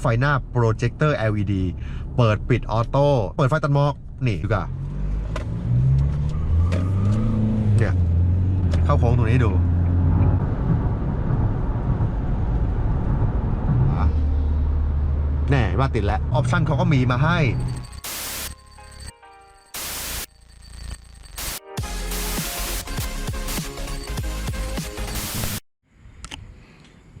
ไฟหน้าโปรเจคเตอร์ LED เปิดปิดออโต้เปิดไฟตัดหมอกนี่ดูก่ะเนี่ยเข้าโค้งตรงนี้ดูแน่ว่าติดแล้ว ออปชั่นเขาก็มีมาให้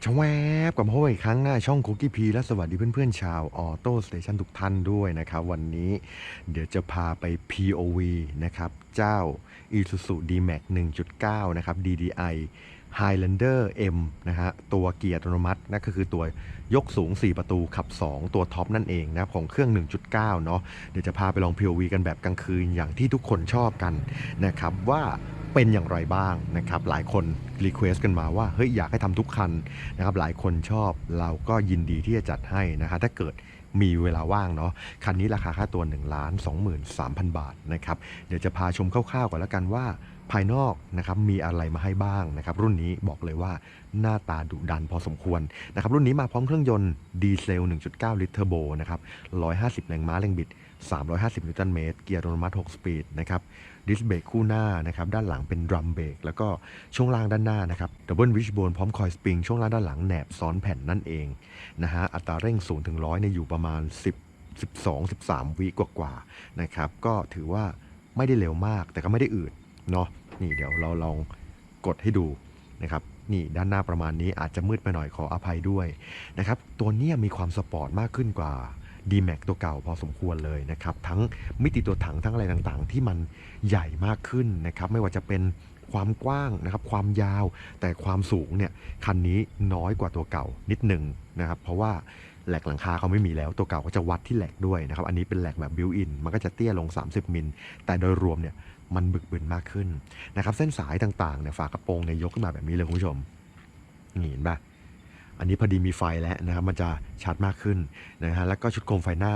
ชวแวบกับพบอีกครั้งหน้าช่องคุกกี้พีและสวัสดีเพื่อนๆ ชาวออโต้สเตชันทุกท่านด้วยนะครับ วันนี้เดี๋ยวจะพาไป POV นะครับ เจ้า Isuzu D-Max 1.9 นะครับ DDI Highlander M นะฮะตัวเกียร์อัตโนมัตินั่นก็คือตัวยกสูง 4 ประตูขับ 2 ตัวท็อปนั่นเองนะครับของเครื่อง 1.9 เนาะเดี๋ยวจะพาไปลอง POV กันแบบกลางคืนอย่างที่ทุกคนชอบกันนะครับว่าเป็นอย่างไรบ้างนะครับหลายคนรีเควสกันมาว่าเฮ้ยอยากให้ทำทุกคันนะครับหลายคนชอบเราก็ยินดีที่จะจัดให้นะคะถ้าเกิดมีเวลาว่างเนาะ คันนี้ราคาค่าตัว1ล้าน23,000 บาทนะครับ เดี๋ยวจะพาชมคร่าวๆก่อนแล้วกันว่า ภายนอกนะครับมีอะไรมาให้บ้างนะครับรุ่นนี้บอกเลยว่าหน้าตาดุดันพอสมควรนะครับรุ่นนี้มาพร้อมเครื่องยนต์ดีเซล 1.9 ลิตรเทอร์โบนะครับ150 แรงม้าแรงบิด 350 นิวตันเมตร เกียร์อัตโนมัติ 6 สปีดนะครับดิสเบรกคู่หน้านะครับด้านหลังเป็นดรัมเบรกแล้วก็ช่วงล่างด้านหน้านะครับดับเบิลวิชโบนพร้อมคอยสปริงช่วงล่างด้านหลังแหนบซ้อนแผ่นนั่นเองนะฮะอัตราเร่ง0ถึง100เนี่ยอยู่ประมาณ 10 12 13 วิกว่าๆนะครับก็ถือว่าไม่ได้เร็วมากแต่ก็ไม่ได้อืดเนาะ นี่เดี๋ยวเราลองกดให้ดูนะครับนี่ด้านหน้าประมาณนี้อาจจะมืดไปหน่อยขออภัยด้วยนะครับตัวนี้มีความสปอร์ตมากขึ้นกว่า D-Max ตัวเก่าพอสมควรเลยนะครับ ทั้งมิติตัวถังทั้งอะไรต่างๆ ที่มันใหญ่มากขึ้นนะครับ ไม่ว่าจะเป็น ความกว้างนะครับความยาวแต่ความสูงเนี่ยคันนี้น้อยกว่าตัวเก่านิดหนึ่งนะครับเพราะว่าแหลกหลังคาเขาไม่มีแล้วตัวเก่าก็จะวัดที่แหลกด้วยนะครับอันนี้เป็นแหลกแบบบิวอินมันก็จะเตี้ยลง 30 มิลแต่โดยรวมเนี่ยมันบึกบึนมากขึ้นนะครับเส้นสายต่างๆเนี่ยฝากระโปรงเนี่ยยกขึ้นมาแบบนี้เลยคุณผู้ชมนี่เห็นปะอันนี้พอดีมีไฟแล้วนะครับมันจะชัดมากขึ้นนะฮะแล้วก็ชุดโคมไฟหน้า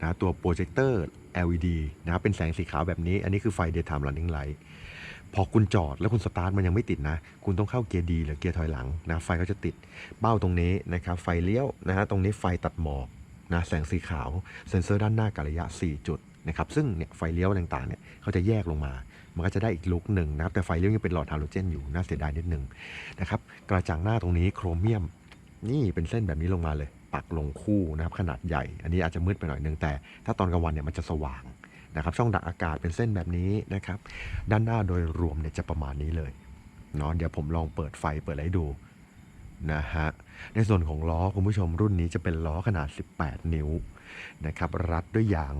นะตัวโปรเจคเตอร์ LED นะครับเป็นแสงสีขาวแบบนี้ อันนี้คือไฟ daytime running light พอคุณจอดแล้วคุณสตาร์ทมันยังไม่ติดนะ คุณต้องเข้าเกียร์ดีหรือเกียร์ถอยหลังนะไฟก็จะติดเบ้าตรงนี้นะครับไฟเลี้ยวนะฮะตรงนี้ไฟตัดหมอกนะแสงสีขาวเซ็นเซอร์ด้านหน้ากับระยะ 4 จุดนะครับซึ่งเนี่ยไฟเลี้ยวต่างๆเนี่ยเขาจะแยกลงมา มันก็จะได้อีกลุกหนึ่งนะครับแต่ไฟเลี้ยวยังเป็นหลอดฮาโลเจนอยู่น่าเสียดายนิดหนึ่งนะครับกระจังหน้าตรงนี้โครเมียม นี่เป็นเส้นแบบนี้ลงมาเลย ปักลงคู่นะครับขนาดใหญ่ อันนี้อาจจะมืดไปหน่อยนึงแต่ ถ้าตอนกลางวันเนี่ยมันจะสว่าง นะครับช่องดักอากาศเป็นเส้นแบบนี้นะครับด้านหน้าโดยรวมเนี่ยจะประมาณนี้เลยเนาะเดี๋ยวผมลองเปิดไฟเปิดอะไรให้ดูนะฮะในส่วนของล้อคุณผู้ชมรุ่นนี้จะเป็นล้อขนาด 18 นิ้วนะครับรัดด้วยยาง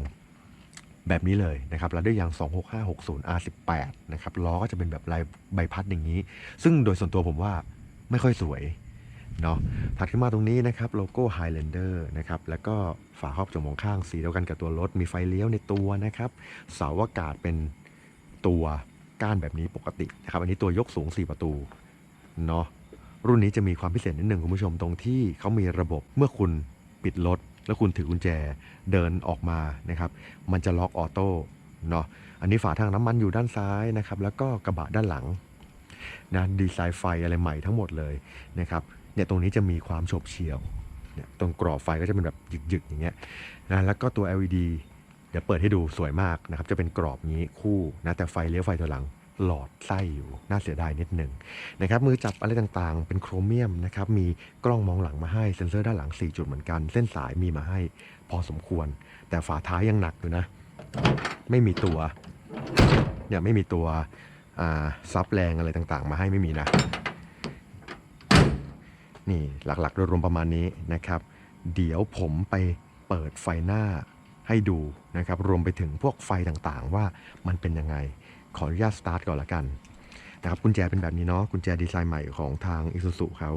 แบบนี้เลยนะครับรัดด้วยยาง 26560 R18 นะครับล้อก็จะเป็นแบบลายใบพัดอย่างนี้ ซึ่งโดยส่วนตัวผมว่าไม่ค่อยสวย เนาะถัดขึ้นมาตรงนี้นะครับโลโก้ Highlander นะครับแล้วก็ฝาครอบจมองข้างสีเดียวกันกับตัวรถ มีไฟเลี้ยวในตัวนะครับเสาอากาศเป็นตัวก้านแบบนี้ปกตินะครับอันนี้ตัวยกสูง 4 ประตูเนาะรุ่นนี้จะมีความพิเศษนิดหนึ่งคุณผู้ชมตรงที่เขามีระบบเมื่อคุณปิดรถแล้วคุณถือกุญแจเดินออกมานะครับ มันจะล็อกออโต้เนาะอันนี้ฝาทางน้ำมันอยู่ด้านซ้ายนะครับ แล้วก็กระบะด้านหลังนะดีไซน์ไฟอะไรใหม่ทั้งหมดเลยนะครับ เนี่ยตรงนี้จะมีความโฉบเฉี่ยวเนี่ยตรงกรอบไฟก็จะเป็นแบบหยึกๆอย่างเงี้ยนะแล้วก็ตัว LED เดี๋ยวเปิดให้ดูสวยมากนะครับ จะเป็นกรอบนี้คู่นะแต่ไฟเลี้ยวไฟตัวหลังหลอดไส้อยู่น่าเสียดายนิดหนึ่งนะครับมือจับอะไรต่างๆ เป็นโครเมียมนะครับมีกล้องมองหลังมาให้เซ็นเซอร์ด้านหลัง 4 จุดเหมือนกัน เส้นสายมีมาให้พอสมควร แต่ฝาท้ายยังหนักอยู่นะ ไม่มีตัวเนี่ยไม่มีตัวซับแรงอะไรต่างๆ มาให้ไม่มีนะ นี่หลักๆโดยรวมประมาณนี้นะครับ เดี๋ยวผมไปเปิดไฟหน้าให้ดูนะครับ รวมไปถึงพวกไฟต่างๆ ว่ามันเป็นยังไง ขออนุญาตสตาร์ทก่อนละกันนะครับกุญแจเป็นแบบนี้เนาะกุญแจดีไซน์ใหม่ของทาง i s u z u เขา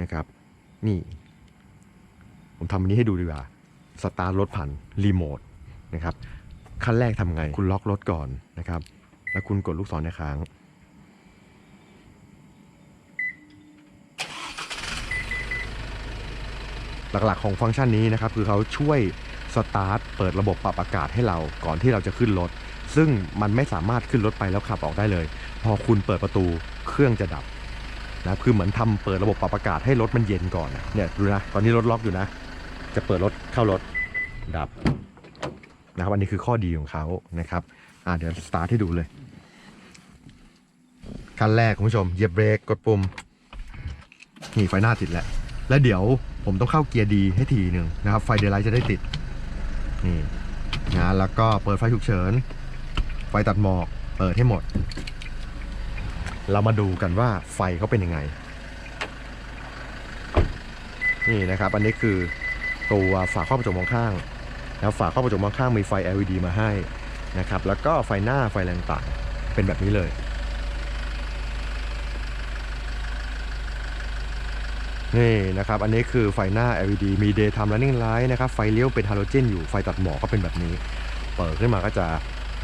นะครับ นี่ ผมทำอันนี้ให้ดูดีกว่าสตาร์ทรถผ่านรีโมทนะครับขั้นแรกทำไงคุณล็อกรถก่อนนะครับ แล้วคุณกดลูกศรในค้าง หลักๆของฟังก์ชันนี้นะครับคือเขาช่วยสตาร์ทเปิดระบบปรับอากาศให้เราก่อนที่เราจะขึ้นรถ ซึ่งมันไม่สามารถขึ้นรถไปแล้วขับออกได้เลย พอคุณเปิดประตูเครื่องจะดับนะคือเหมือนทำเปิดระบบปรับอากาศให้รถมันเย็นก่อนเนี่ยดูนะตอนนี้รถล็อกอยู่นะ จะเปิดรถเข้ารถดับนะครับอันนี้คือข้อดีของเขานะครับอ่าเดี๋ยวสตาร์ทให้ดูเลยขั้นแรกคุณผู้ชมเหยียบเบรกกดปุ่มนี่ไฟหน้าติดแล้ว แล้วเดี๋ยวผมต้องเข้าเกียร์ดีให้ทีหนึ่งนะครับ ไฟเดย์ไลท์จะได้ติด นี่นะแล้วก็เปิดไฟฉุกเฉิน ไฟตัดหมอกเปิดให้หมด เรามาดูกันว่าไฟเขาเป็นยังไง นี่นะครับ อันนี้คือตัวฝาครอบกระจกมองข้างแล้วฝาครอบกระจกมองข้างมีไฟ LED มาให้นะครับ แล้วก็ไฟหน้าไฟแรงต่างเป็นแบบนี้เลย นี่นะครับ อันนี้คือไฟหน้า LED มี daytime running light นะครับ ไฟเลี้ยวเป็นฮาโลเจนอยู่ ไฟตัดหมอกก็เป็นแบบนี้ เปิดขึ้นมาก็จะ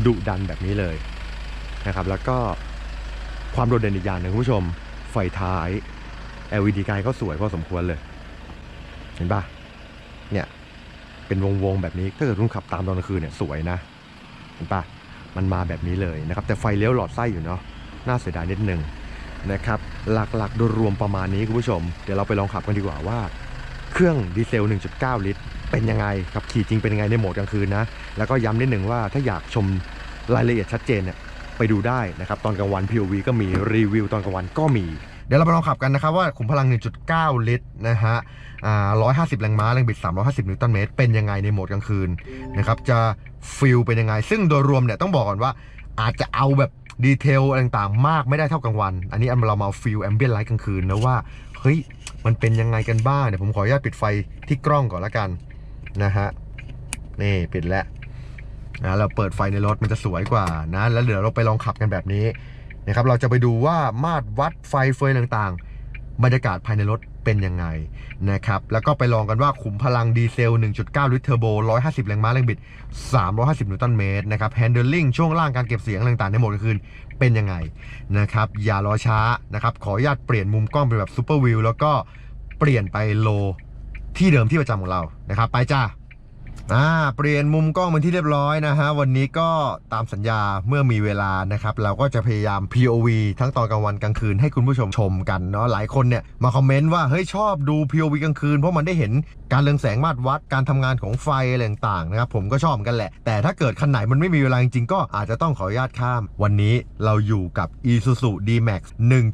ดุดันแบบนี้เลยนะครับ แล้วก็ความโดดเด่นอีกอย่างหนึ่งคุณผู้ชม ไฟท้าย LED ไกลก็สวยพอสมควรเลย เห็นปะเนี่ย เป็นวงวงๆแบบนี้ถ้าเกิดรุ่นขับตามตอนกลางคืนเนี่ยสวยนะ เห็นปะมันมาแบบนี้เลยนะครับ แต่ไฟเลี้ยวหลอดไส้อยู่เนาะ น่าเสียดายนิดนึง นะครับหลักๆ โดยรวมประมาณนี้คุณผู้ชม เดี๋ยวเราไปลองขับกันดีกว่าว่า เครื่องดีเซล 1.9 ลิตร เป็นยังไงครับขี่จริงเป็นยังไงในโหมดกลางคืนนะ แล้วก็ย้ำนิดหนึ่งว่าถ้าอยากชมรายละเอียดชัดเจนเนี่ยไปดูได้นะครับตอนกลางวัน POV ก็มีรีวิวตอนกลางวันก็มี เดี๋ยวเราไปลองขับกันนะครับว่าขุมพลัง 1.9 ลิตรนะฮะ150 แรงม้าแรงบิด 350 นิวตันเมตร เป็นยังไงในโหมดกลางคืนนะครับจะฟิลเป็นยังไง ซึ่งโดยรวมเนี่ยต้องบอกก่อนว่าอาจจะเอาแบบ ดีเทลอะไรต่างๆ มากไม่ได้เท่ากลางวัน อันนี้เรามาฟิลแอมเบียนไลท์กลางคืนนะว่าเฮ้ยมันเป็นยังไงกันบ้างเดี๋ยวผมขออนุญาตปิดไฟที่กล้องก่อนละกันนะฮะนี่ปิดแล้วนะเราเปิดไฟในรถมันจะสวยกว่านะแล้วเดี๋ยวเราไปลองขับกันแบบนี้นะครับเราจะไปดูว่ามาตรวัดไฟเฟยต่างๆ บรรยากาศภายในรถ เป็นยังไงนะครับแล้วก็ไปลองกันว่าขุมพลังดีเซล 1.9 ลิตรเทอร์โบ 150 แรงม้าแรงบิด 350 นิวตันเมตรนะครับแฮนเดิลลิ่งช่วงล่างการเก็บเสียงต่างๆในโหมดกลางคืนเป็นยังไงนะครับอย่ารอช้านะครับขออนุญาตเปลี่ยนมุมกล้องเป็นแบบซูเปอร์วิวแล้วก็เปลี่ยนไปโลที่เดิมที่ประจำของเรานะครับไปจ้า อ่าเปลี่ยนมุมกล้องเป็นที่เรียบร้อยนะฮะวันนี้ก็ตามสัญญาเมื่อมีเวลานะครับเราก็จะพยายาม POV ทั้งตอนกลางวันกลางคืนให้คุณผู้ชมชมกันเนาะหลายคนเนี่ยมาคอมเมนต์ว่าเฮ้ยชอบดู POV กลางคืนเพราะมันได้เห็น การเรืองแสงมาตรวัด การทำงานของไฟอะไรต่างๆนะครับผมก็ชอบกันแหละ แต่ถ้าเกิดคันไหนมันไม่มีเวลาจริงๆก็อาจจะต้องขออนุญาตข้าม วันนี้เราอยู่กับ Isuzu D-Max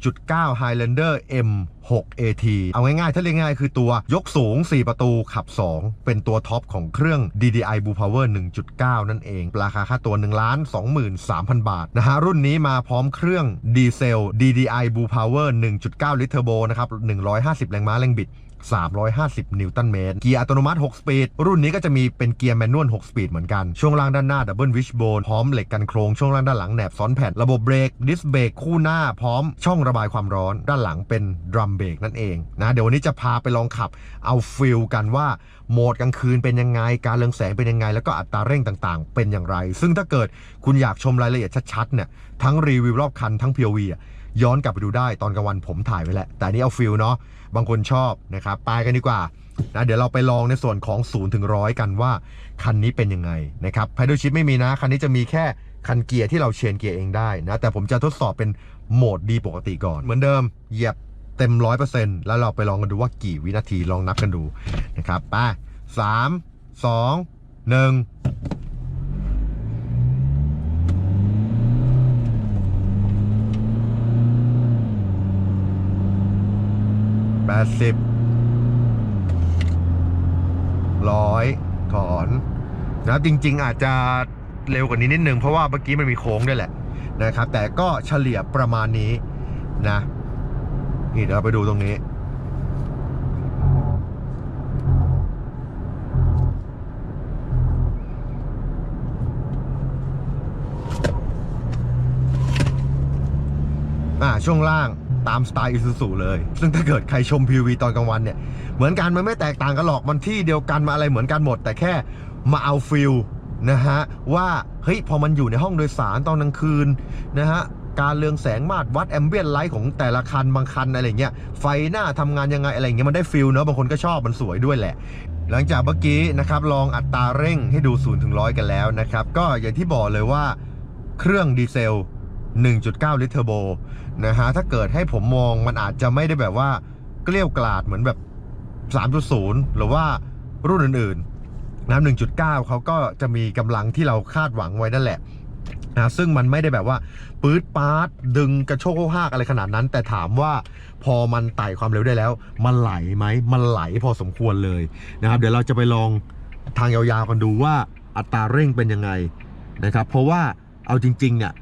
1.9 Highlander M 6 AT เอาง่ายๆ ถ้าเรียกง่ายคือตัวยกสูง 4 ประตูขับ 2 เป็นตัวท็อปของเครื่อง DDI Blue Power 1.9 นั่นเอง ราคาค่าตัว 1 2 3 0 0 0 บาทนะฮะ รุ่นนี้มาพร้อมเครื่องดีเซล DDI Blue Power 1.9 ลิตรเทอร์โบนะครับ 150 แรงม้าแรงบิด 350 นิวตันเมตร เกียร์อัตโนมัติ 6 สปีด รุ่นนี้ก็จะมีเป็นเกียร์แมนนวล 6 สปีดเหมือนกัน ช่วงล่างด้านหน้าดับเบิลวิชโบนพร้อมเหล็กกันโครง ช่วงล่างด้านหลังแหนบซ้อนแผ่น ระบบเบรก ดิสเบรกคู่หน้าพร้อมช่องระบายความร้อน ด้านหลังเป็นดรัมเบรกนั่นเองนะเดี๋ยววันนี้จะพาไปลองขับเอาฟิลกันว่าโหมดกลางคืนเป็นยังไง การเรืองแสงเป็นยังไง แล้วก็อัตราเร่งต่างๆ เป็นอย่างไร ซึ่งถ้าเกิดคุณอยากชมรายละเอียดชัดๆเนี่ยทั้งรีวิวรอบคันทั้ง POV อะ ย้อนกลับไปดูได้ตอนกลางวันผมถ่ายไว้แหละ แต่นี้เอาฟิลเนาะบางคนชอบนะครับไปกันดีกว่านะเดี๋ยวเราไปลองในส่วนของ0ูนย์ถึงร้อยกันว่า คันนี้เป็นยังไงนะครับไพดชิ p ไม่มีนะ คันนี้จะมีแค่คันเกียร์ที่เราเชนเกียร์เองได้นะ แต่ผมจะทดสอบเป็นโหมดดีปกติก่อน เหมือนเดิมเหยียบเต็มร้อยเปอร์เซ็นต์แล้วเราไปลองกันดูว่ากี่วินาทีลองนับกันดูนะครับไปสามสองหนึ่ง แปด สิบร้อยถอนนะครับจริง ๆ อาจจะเร็วกว่านี้นิดนึง เพราะว่าเมื่อกี้มันมีโค้งด้วยแหละนะครับ แต่ก็เฉลี่ยประมาณนี้นะนี่เดี๋ยวเราไปดูตรงนี้ อ่าช่วงล่าง ตามสไตล์อิซูซูเลย ซึ่งถ้าเกิดใครชม PV ตอนกลางวันเนี่ย เหมือนกันมันไม่แตกต่างกันหรอก มันที่เดียวกันมาอะไรเหมือนกันหมด แต่แค่มาเอาฟิลนะฮะ ว่าเฮ้ยพอมันอยู่ในห้องโดยสารตอนกลางคืนนะฮะการเรืองแสงมาตรวัดแอมเบียนไลท์ของแต่ละคันบางคันอะไรเงี้ยไฟหน้าทำงานยังไงอะไรเงี้ยมันได้ฟิลเนอะบางคนก็ชอบมันสวยด้วยแหละ หลังจากเมื่อกี้นะครับลองอัตราเร่งให้ดู0ถึง100กันแล้วนะครับ ก็อย่างที่บอกเลยว่าเครื่องดีเซล 1.9 ลิตรเทอร์โบ นะฮะถ้าเกิดให้ผมมองมันอาจจะไม่ได้แบบว่าเกลี้ยวกลาดเหมือนแบบ 3.0 หรือว่ารุ่นอื่นๆนะ1.9เขาก็จะมีกำลังที่เราคาดหวังไว้นั่นแหละนะซึ่งมันไม่ได้แบบว่าปื๊ดปาร์ดดึงกระโชกโหากอะไรขนาดนั้น แต่ถามว่าพอมันไต่ความเร็วได้แล้ว มันไหลไหมมันไหลพอสมควรเลยนะครับ เดี๋ยวเราจะไปลองทางยาวๆกันดูว่าอัตราเร่งเป็นยังไงนะครับ เพราะว่าเอาจริงๆเนี่ย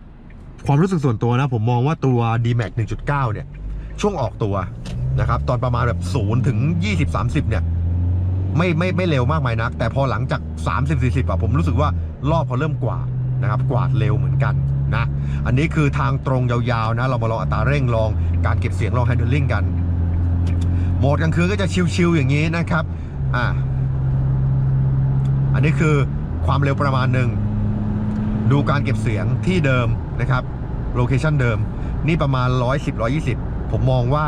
ความรู้สึกส่วนตัวนะ ผมมองว่าตัว D-Max 1.9 เนี่ย ช่วงออกตัวนะครับ ตอนประมาณแบบ0ถึง 20 30 เนี่ย ไม่ไม่ไม่เร็วมากมายนัก แต่พอหลังจาก 30 40อะผมรู้สึกว่ารอบเขาเริ่มกวาดนะครับ กวาดเร็วเหมือนกันนะ อันนี้คือทางตรงยาวๆนะ เรามาลองอัตราเร่งลองการเก็บเสียงลองแฮนด์ลิงกันโหมดกลางคืนก็จะชิวๆอย่างนี้นะครับอ่าอันนี้คือความเร็วประมาณหนึ่งดูการเก็บเสียงที่เดิม นะครับโลเคชันเดิม นี่ประมาณ 110 120 ผมมองว่า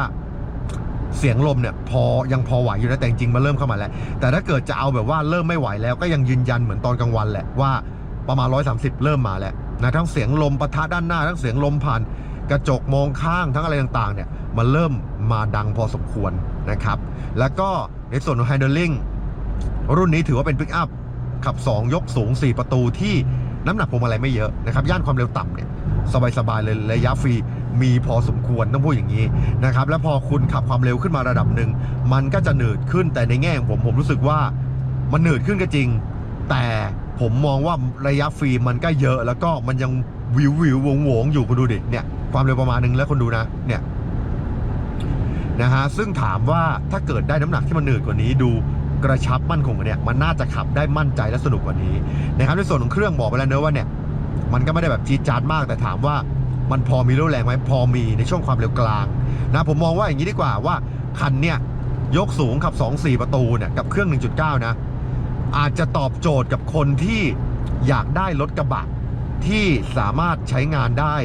เสียงลมเนี่ยพอยังพอไหวอยู่นะแต่จริงมันเริ่มเข้ามาแล้ว แต่ถ้าเกิดจะเอาแบบว่าเริ่มไม่ไหวแล้วก็ยังยืนยันเหมือนตอนกลางวันแหละว่าประมาณ 130 เริ่มมาแล้วนะทั้งเสียงลมปะทะด้านหน้า ทั้งเสียงลมผ่านกระจกมองข้างทั้งอะไรต่างๆเนี่ยมันเริ่มมาดังพอสมควรนะครับ แล้วก็ในส่วนของ handling รุ่นนี้ถือว่าเป็นปิกอัพขับ 2 ยกสูง 4 ประตูที่น้ำหนักพวงมาลัยไม่เยอะนะครับ ย่านความเร็วต่ำเนี่ย สบายๆเลยระยะฟรีมีพอสมควรต้องพูดอย่างนี้นะครับแล้วพอคุณขับความเร็วขึ้นมาระดับหนึ่งมันก็จะหนืดขึ้นแต่ในแง่ของผมผมรู้สึกว่ามันหนืดขึ้นก็จริง แต่ผมมองว่าระยะฟรีมันก็เยอะ แล้วก็มันยังวิววิววงวงๆอยู่คุณดูดิเนี่ยความเร็วประมาณนึงแล้วคุณดูนะเนี่ยนะฮะซึ่งถามว่าถ้าเกิดได้น้ำหนักที่มันหนืดกว่านี้ดูกระชับมั่นคงกว่านี้มันน่าจะขับได้มั่นใจและสนุกกว่านี้นะครับในส่วนของเครื่องบอกไปแล้วเนอะว่าเนี่ย มันก็ไม่ได้แบบจี๊ดจ๊าดมากแต่ถามว่ามันพอมีเรี่ยวแรงไหมพอมีในช่วงความเร็วกลางนะผมมองว่าอย่างนี้ดีกว่าว่าคันเนี่ยยกสูงขับ 2 4 ประตูเนี่ยกับเครื่อง 1.9 นะ อาจจะตอบโจทย์กับคนที่อยากได้รถกระบะที่สามารถใช้งานได้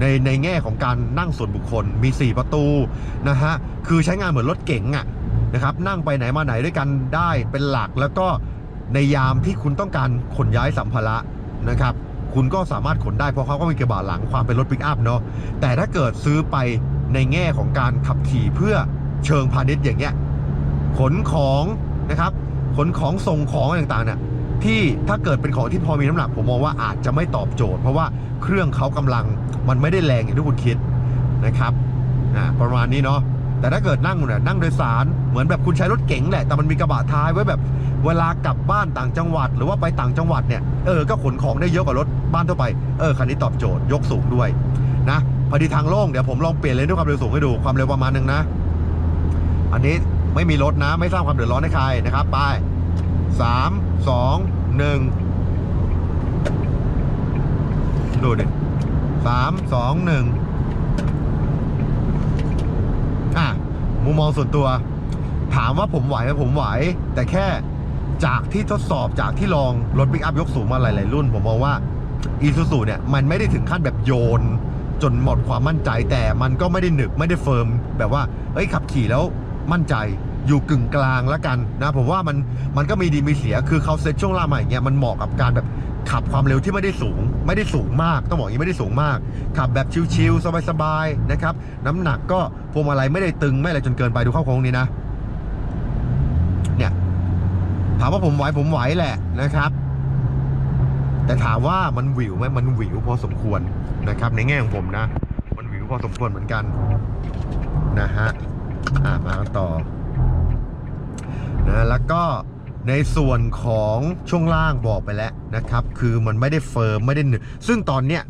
ในในแง่ของการนั่งส่วนบุคคลมี 4 ประตูนะฮะคือใช้งานเหมือนรถเก๋งอะนะครับนั่งไปไหนมาไหนด้วยกันได้เป็นหลักแล้วก็ในยามที่คุณต้องการขนย้ายสัมภาระนะครับ คุณก็สามารถขนได้เพราะเขาก็มีกระบะหลังความเป็นรถปิกอัพเนาะแต่ถ้าเกิดซื้อไปในแง่ของการขับขี่เพื่อเชิงพาณิชย์อย่างเงี้ยขนของนะครับขนของส่งของต่างๆเนี่ยที่ถ้าเกิดเป็นของที่พอมีน้ำหนักผมมองว่าอาจจะไม่ตอบโจทย์ เพราะว่าเครื่องเขากำลังมันไม่ได้แรงอย่างที่คุณคิดนะครับประมาณนี้เนาะ แต่ถ้าเกิดนั่งเนี่ยนั่งโดยสารเหมือนแบบคุณใช้รถเก๋งแหละแต่มันมีกระบะท้ายไว้แบบ เวลากลับบ้านต่างจังหวัด หรือว่าไปต่างจังหวัดเนี่ยเออก็ขนของได้เยอะกว่ารถบ้านทั่วไปเออคันนี้ตอบโจทย์ยกสูงด้วยนะพอดีทางโล่งเดี๋ยวผมลองเปลี่ยนเลนด้วยความเร็วสูงให้ดูความเร็วประมาณหนึ่งนะ อันนี้ไม่มีรถนะ ไม่สร้างความเดือดร้อนให้ใครนะครับไปสามสองหนึ่งดูดิสามสองหนึ่งอะ มุมมองส่วนตัว ถามว่าผมไหวไหมผมไหว แต่แค่จากที่ทดสอบจากที่ลองรถปิกอัพยกสูงมาหลาย ๆ รุ่น ผมมองว่าอีซูซูเนี่ยมันไม่ได้ถึงขั้นแบบโยน จนหมดความมั่นใจแต่มันก็ไม่ได้หนึบไม่ได้เฟิร์มแบบว่าเอ้ยขับขี่แล้วมั่นใจ อยู่กึ่งกลางแล้วกันนะผมว่ามันมันก็มีดีมีเสียคือเขาเซ็ตช่วงล่างมาอย่างเงี้ยมันเหมาะกับการแบบขับความเร็วที่ไม่ได้สูง ไม่ได้สูงมากต้องบอกอย่างนี้ไม่ได้สูงมาก ขับแบบชิลๆสบายๆนะครับน้ำหนักก็พวงมาลัยไม่ได้ตึงไม่อะไรจนเกินไปดูเข้าโค้งนี้นะเนี่ยถามว่าผมไหวผมไหวแหละนะครับ แต่ถามว่ามันหวิวไหมมันหวิวพอสมควรนะครับ ในแง่ของผมนะ มันหวิวพอสมควรเหมือนกันนะฮะอ่ามาต่อ นะแล้วก็ในส่วนของช่วงล่างบอกไปแล้วนะครับ คือมันไม่ได้เฟิร์มไม่ได้หนึบซึ่งตอนเนี้ย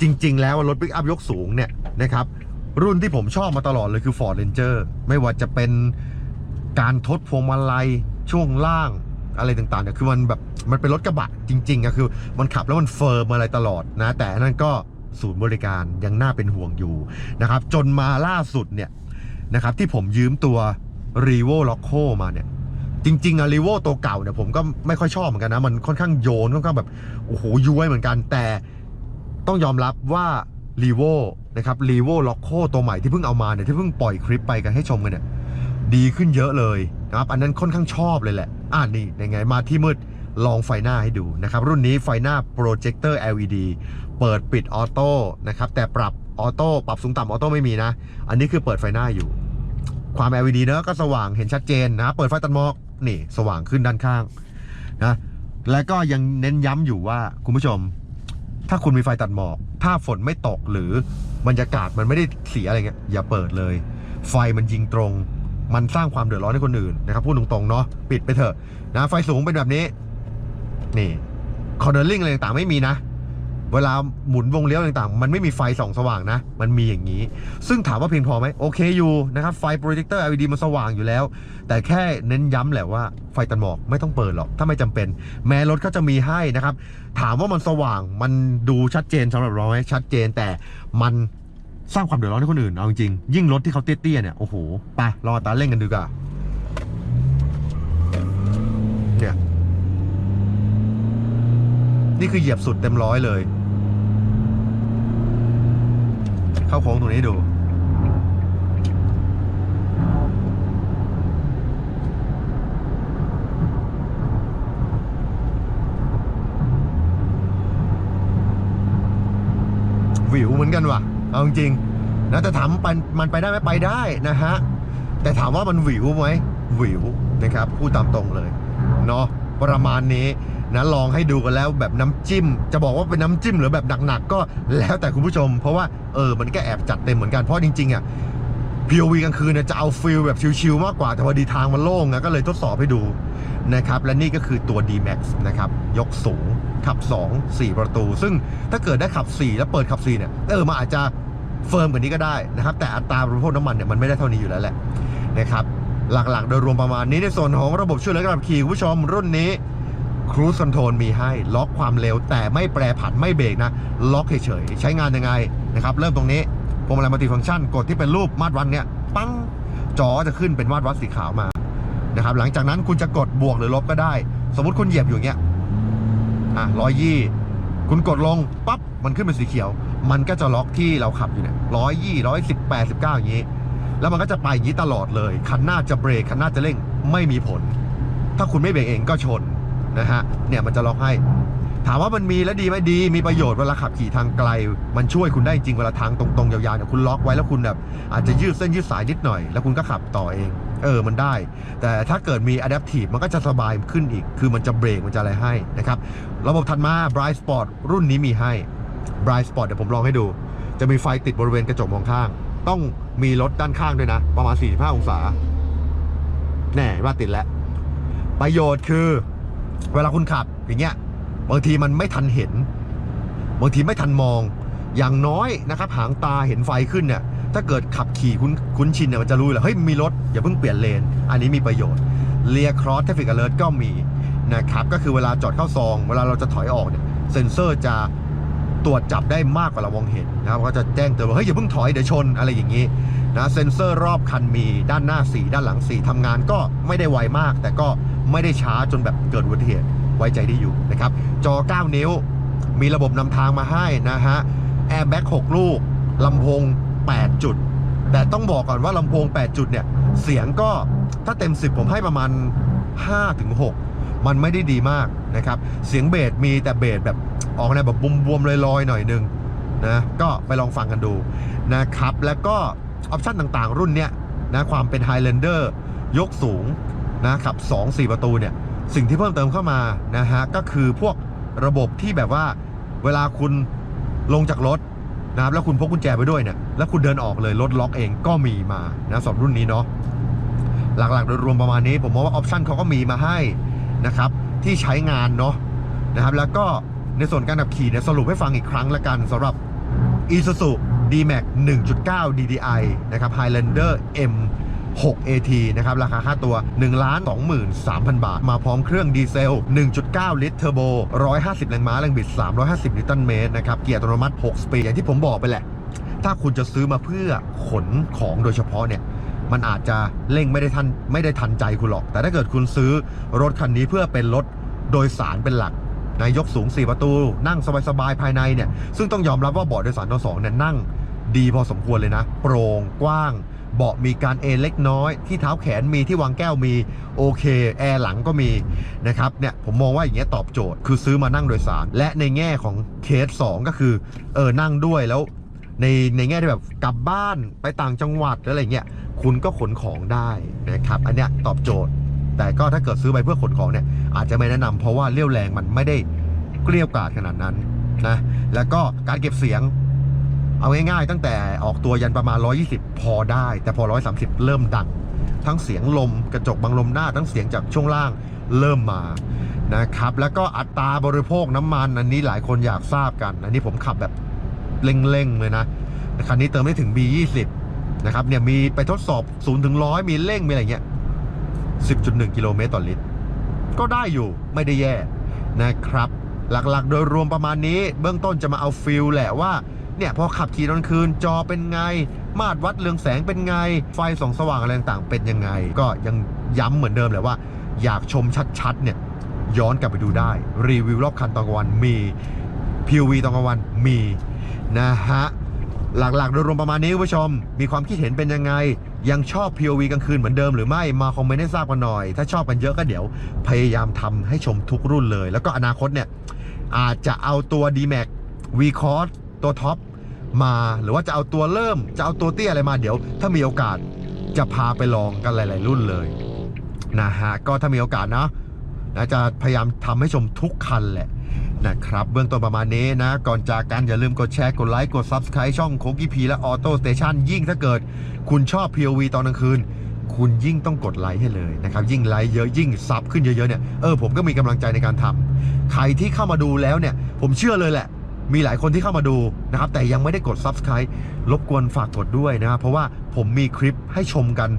จริง ๆ แล้วรถปิกอัพยกสูงเนี่ยนะครับรุ่นที่ผมชอบมาตลอดเลยคือ Ford Ranger ไม่ว่าจะเป็นการทดพวงมาลัยช่วงล่างอะไรต่างๆเนี่ยคือมันแบบมันเป็นรถกระบะจริงๆอะคือมันขับแล้วมันเฟิร์มอะไรตลอดนะ แต่นนั่นก็ศูนย์บริการยังน่าเป็นห่วงอยู่นะครับ จนมาล่าสุดเนี่ยนะครับที่ผมยืมตัว r e v o l o c o มาเนี่ย จริงๆอะ r e v o ตัวเก่าเนี่ยผมก็ไม่ค่อยชอบเหมือนกันนะ มันค่อนข้างโยนค่อนข้างแบบโอ้โหย้วยเหมือนกัน แต่ต้องยอมรับว่า r e v o นะครับ r e v o l o c o ตัวใหม่ที่เพิ่งเอามาเนี่ยที่เพิ่งปล่อยคลิปไปกันให้ชมกันเนี่ยดีขึ้นเยอะเลยนะครับอันนั้นค่อนข้างชอบเลยแหละ อ่านี่ยังไงมาที่มืดลองไฟหน้าให้ดูนะครับ รุ่นนี้ไฟหน้าโปรเจคเตอร์ LED เปิดปิดออโต้นะครับแต่ปรับออโต้ปรับสูงต่ำออโต้ไม่มีนะ อันนี้คือเปิดไฟหน้าอยู่ ความ LED เนอะก็สว่างเห็นชัดเจนนะเปิดไฟตัดหมอก นี่สว่างขึ้นด้านข้างนะแล้วก็ยังเน้นย้ำอยู่ว่าคุณผู้ชม ถ้าคุณมีไฟตัดหมอก ถ้าฝนไม่ตกหรือบรรยากาศมันไม่ได้เสียอะไรเงี้ยอย่าเปิดเลย ไฟมันยิงตรง มันสร้างความเดือดร้อนให้คนอื่นนะครับพูดตรงๆเนาะปิดไปเถอะนะไฟสูงเป็นแบบนี้ นี่คอร์เดอร์ลิงอะไรต่างไม่มีนะ เวลาหมุนวงเลี้ยวต่างๆ มันไม่มีไฟส่องสว่างนะ มันมีอย่างนี้ ซึ่งถามว่าเพียงพอไหมโอเคอยู่นะครับไฟโปรเจคเตอร์ LED มันสว่างอยู่แล้ว แต่แค่เน้นย้ำแหละว่าไฟตัดหมอกไม่ต้องเปิดหรอก ถ้าไม่จำเป็น แม้รถก็จะมีให้นะครับ ถามว่ามันสว่างมันดูชัดเจนสำหรับเราไหมชัดเจนแต่มันสร้างความเดือดร้อนให้คนอื่นเอาจริงยิ่งรถที่เขาเตี้ยๆเนี่ยโอ้โหไปลองอัตาเร่งกันดูก่อนเนี่ยนี่คือเหยียบสุดเต็มร้อยเลย เข้าโค้งตรงนี้ดู วิวเหมือนกันว่ะ เอาจริงๆนะแต่ถามมันมันไปได้ไหมไปได้นะฮะ แต่ถามว่ามันวิวไหมวิวนะครับ พูดตามตรงเลย เนาะประมาณนี้ นะลองให้ดูกันแล้วแบบน้ำจิ้ม จะบอกว่าเป็นน้ำจิ้มหรือแบบหนักๆก็แล้วแต่คุณผู้ชม เพราะว่าเออมันก็แอบจัดเต็มเหมือนกันเพราะจริงๆอะ POV กลางคืนเนี่ยจะเอาฟิลแบบชิลๆมากกว่าแต่พอดีทางมันโล่งนะก็เลยทดสอบให้ดูนะครับและนี่ก็คือตัว D-Max นะครับยกสูงขับ 2 4 ประตู ซึ่งถ้าเกิดได้ขับ 4 แล้วเปิดขับ 4 เนี่ยเออมันอาจจะเฟิร์มกว่านี้ก็ได้นะครับแต่อัตราบริโภคน้ำมันเนี่ยมันไม่ได้เท่านี้อยู่แล้วแหละนะครับหลักๆ โดยรวมประมาณนี้ในส่วนของระบบช่วยเหลือการขับขี่คุณผู้ชมรุ่นนี้ ครู i คอนโทรลมีให้ล็อกความเร็ว แต่ไม่แปรผันไม่เบรกนะ ล็อกเฉยๆ ใช้งานยังไงนะครับเริ่มตรงนี้พวงมาลัยมัลติฟังก์ชันกดที่เป็นรูปมาตรวัดเนี่ยปังจอจะขึ้นเป็นมาตรวัดสีขาวมานะครับหลังจากนั้นคุณจะกดบวกหรือลบก็ได้ สมมติคุณเหยียบอยู่เงี้ยอะร้อยยี่คุณกดลงปั๊บมันขึ้นเป็นสีเขียว มันก็จะล็อกที่เราขับอยู่เนี่ยร้อยยี่ร้อยสิบแปดสิบเก้าอย่างนี้ แล้วมันก็จะไปอย่างนี้ตลอดเลยคันหน้าจะเบรกคันหน้าจะเร่งไม่มีผล ถ้าคุณไม่เบรกเองก็ชน นะฮะเนี่ยมันจะล็อกให้ ถามว่ามันมีและดีไหมดี มีประโยชน์เวลาขับขี่ทางไกล มันช่วยคุณได้จริงเวลาทางตรงๆยาวๆเนี่ยคุณล็อกไว้แล้วคุณแบบอาจจะยืดเส้นยืดสายนิดหน่อย แล้วคุณก็ขับต่อเองเออ มันได้ แต่ถ้าเกิดมี adaptive มันก็จะสบายขึ้นอีก คือมันจะเบรก มันจะอะไรให้นะครับ ระบบถัดมา Bright Spot รุ่นนี้มีให้ Bright Spot เดี๋ยวผมลองให้ดู จะมีไฟติดบริเวณกระจกมองข้าง ต้องมีรถด้านข้างด้วยนะ ประมาณ 45 องศา แน่ว่าติดแล้ว ประโยชน์คือ เวลาคุณขับอย่างเงี้ยบางทีมันไม่ทันเห็น บางทีไม่ทันมอง อย่างน้อยนะครับ หางตาเห็นไฟขึ้นเนี่ยถ้าเกิดขับขี่คุ้นคุ้นชินเนี่ยมันจะรู้เลยเฮ้ยมีรถอย่าเพิ่งเปลี่ยนเลน อันนี้มีประโยชน์เลียครอสเทฟิกเลอร์ก็มีนะครับก็คือเวลาจอดเข้าซอง เวลาเราจะถอยออกเนี่ยเซ็นเซอร์จะ ตรวจจับได้มากกว่าเรามองเห็นนะครับก็จะแจ้งเตือนว่าเฮ้ยอย่าเพิ่งถอยเดี๋ยวชนอะไรอย่างนี้นะเซ็นเซอร์รอบคันมีด้านหน้า4ด้านหลัง4ทำงานก็ไม่ได้ไวมาก แต่ก็ไม่ได้ช้าจนแบบเกิดอุบัติเหตุไว้ใจได้อยู่นะครับจอ 9 นิ้ว มีระบบนำทางมาให้นะฮะแอร์แบ็ก6ลูกลำโพง 8 จุด แต่ต้องบอกก่อนว่าลำโพง 8 จุดเนี่ยเสียงก็ถ้าเต็ม 10 ผมให้ประมาณ5-6 มันไม่ได้ดีมากนะครับ เสียงเบสมีแต่เบสแบบออกแนวแบบบวมๆลอยๆหน่อยนึงนะก็ไปลองฟังกันดูนะครับ แล้วก็ออปชั่นต่างๆรุ่นเนี้ยนะความเป็น Highlander ยกสูงนะขับ 2-4 ประตูเนี่ย สิ่งที่เพิ่มเติมเข้ามานะฮะก็คือพวกระบบที่แบบว่าเวลาคุณลงจากรถนะครับแล้วคุณพกกุญแจไปด้วยเนี่ยแล้วคุณเดินออกเลยรถล็อกเองก็มีมานะสำหรับรุ่นนี้เนาะหลักๆโดยรวมประมาณนี้ ผมมองว่าออปชั่นเขาก็มีมาให้ นะครับที่ใช้งานเนาะนะครับแล้วก็ในส่วนการขับขี่เนี่ยสรุปให้ฟังอีกครั้งละกันสำหรับ Isuzu D-Max 1.9 DDI นะครับ Highlander M 6 AT นะครับราคาค่าตัว 1 2 3 0 0 0 บาท มาพร้อมเครื่องดีเซล 1.9 ลิตรเทอร์โบ 150 แรงม้า แรงบิด 350 นิวตันเมตรนะครับ เกียร์อัตโนมัติ 6 สปีดอย่างที่ผมบอกไปแหละ ถ้าคุณจะซื้อมาเพื่อขนของโดยเฉพาะเนี่ย มันอาจจะเร่งไม่ได้ทันไม่ได้ทันใจคุณหรอก แต่ถ้าเกิดคุณซื้อรถคันนี้เพื่อเป็นรถโดยสารเป็นหลักนายกสูง 4 ประตู นั่งสบายๆภายในเนี่ย ซึ่งต้องยอมรับว่าเบาะโดยสารทั้งสองเนี่ยนั่งดีพอสมควรเลยนะ โปร่งกว้าง เบาะมีการเอเล็กน้อย ที่เท้าแขนมีที่วางแก้วมี โอเค แอร์หลังก็มีนะครับเนี่ยผมมองว่าอย่างเงี้ยตอบโจทย์ คือซื้อมานั่งโดยสาร และในแง่ของเคส 2 ก็คือเออนั่งด้วยแล้ว ในในแง่ที่แบบกลับบ้านไปต่างจังหวัดอะไรเงี้ยคุณก็ขนของได้นะครับ อันเนี้ยตอบโจทย์ แต่ก็ถ้าเกิดซื้อไปเพื่อขนของเนี่ยอาจจะไม่แนะนำเพราะว่าเรี่ยวแรงมันไม่ได้เกลี้ยกล่อมขนาดนั้นนะแล้วก็การเก็บเสียงเอาง่ายๆตั้งแต่ออกตัวยันประมาณ 120 พอได้ แต่พอ 130 เริ่มดัง ทั้งเสียงลมกระจกบังลมหน้าทั้งเสียงจากช่วงล่างเริ่มมานะครับ แล้วก็อัตราบริโภคน้ำมันอันนี้หลายคนอยากทราบกัน อันนี้ผมขับแบบ เร่งๆเลยนะคันนี้เติมได้ถึง B20 นะครับเนี่ยมีไปทดสอบ0ถึง100มีเร่งมีอะไรเงี้ย 10.1 กิโลเมตรต่อลิตร ก็ได้อยู่ไม่ได้แย่นะครับ หลักๆ โดยรวมประมาณนี้ เบื้องต้นจะมาเอาฟิลแหละว่า เนี่ยพอขับขี่ตอนคืนจอเป็นไง มาตรวัดเรืองแสงเป็นไง ไฟส่องสว่างอะไรต่างๆเป็นยังไง ก็ยังย้ำเหมือนเดิมเลยว่า อยากชมชัดๆเนี่ยย้อนกลับไปดูได้ รีวิวรอบคันตอนกลางวันมี POV ตอนกลางวันมี นะฮะ หลักๆโดยรวมประมาณนี้คุณผู้ชม มีความคิดเห็นเป็นยังไง ยังชอบ POV กลางคืนเหมือนเดิมหรือไม่มาคอมเมนต์ให้ทราบกันหน่อย ถ้าชอบกันเยอะก็เดี๋ยวพยายามทำให้ชมทุกรุ่นเลย แล้วก็อนาคตเนี่ย อาจจะเอาตัว D-Max V c o s ตัวท็อปมาหรือว่าจะเอาตัวเริ่ม จะเอาตัวเตี้ยอะไรมาเดี๋ยว ถ้ามีโอกาสจะพาไปลองกันหลาย ๆ รุ่นเลยนะฮะก็ถ้ามีโอกาสเนาะนะจะพยายามทำให้ชมทุกคันแหละ นะครับเบื้องต้นประมาณนี้นะ ก่อนจากกันอย่าลืมกดแชร์กดไลค์กด Subscribe ช่องโคกี้พีและออโต้สเตชันยิ่งถ้าเกิด คุณชอบ POV ตอนกลางคืน คุณยิ่งต้องกดไลค์ให้เลยนะครับ ยิ่งไลค์เยอะยิ่งซับขึ้นเยอะๆเนี่ยเออผมก็มีกำลังใจในการทำใครที่เข้ามาดูแล้วเนี่ย ผมเชื่อเลยแหละ มีหลายคนที่เข้ามาดูนะครับ แต่ยังไม่ได้กด Subscribe รบกวนฝากกดด้วยนะครับเพราะว่าผมมีคลิปให้ชมกัน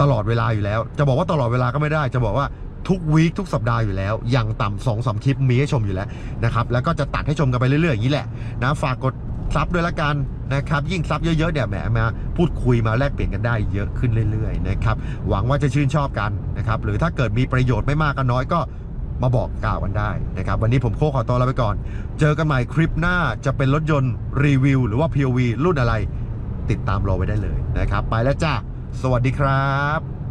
ตลอดเวลาอยู่แล้ว จะบอกว่าตลอดเวลาก็ไม่ได้ จะบอกว่า ทุกวีคทุกสัปดาห์อยู่แล้ว อย่างต่ำสองสามคลิปมีให้ชมอยู่แล้วนะครับ แล้วก็จะตัดให้ชมกันไปเรื่อยๆอย่างนี้แหละนะ ฝากกดซับด้วยละกันนะครับ ยิ่งซับเยอะๆเนี่ยแหมมาพูดคุยมาแลกเปลี่ยนกันได้เยอะขึ้นเรื่อยๆนะครับ หวังว่าจะชื่นชอบกันนะครับ หรือถ้าเกิดมีประโยชน์ไม่มากก็น้อยก็มาบอกกล่าวกันได้นะครับ วันนี้ผมโคขอตัวลาไปก่อน เจอกันใหม่คลิปหน้าจะเป็นรถยนต์รีวิว หรือว่า POV รุ่นอะไร ติดตามรอไว้ได้เลยนะครับ ไปแล้วจ้าสวัสดีครับ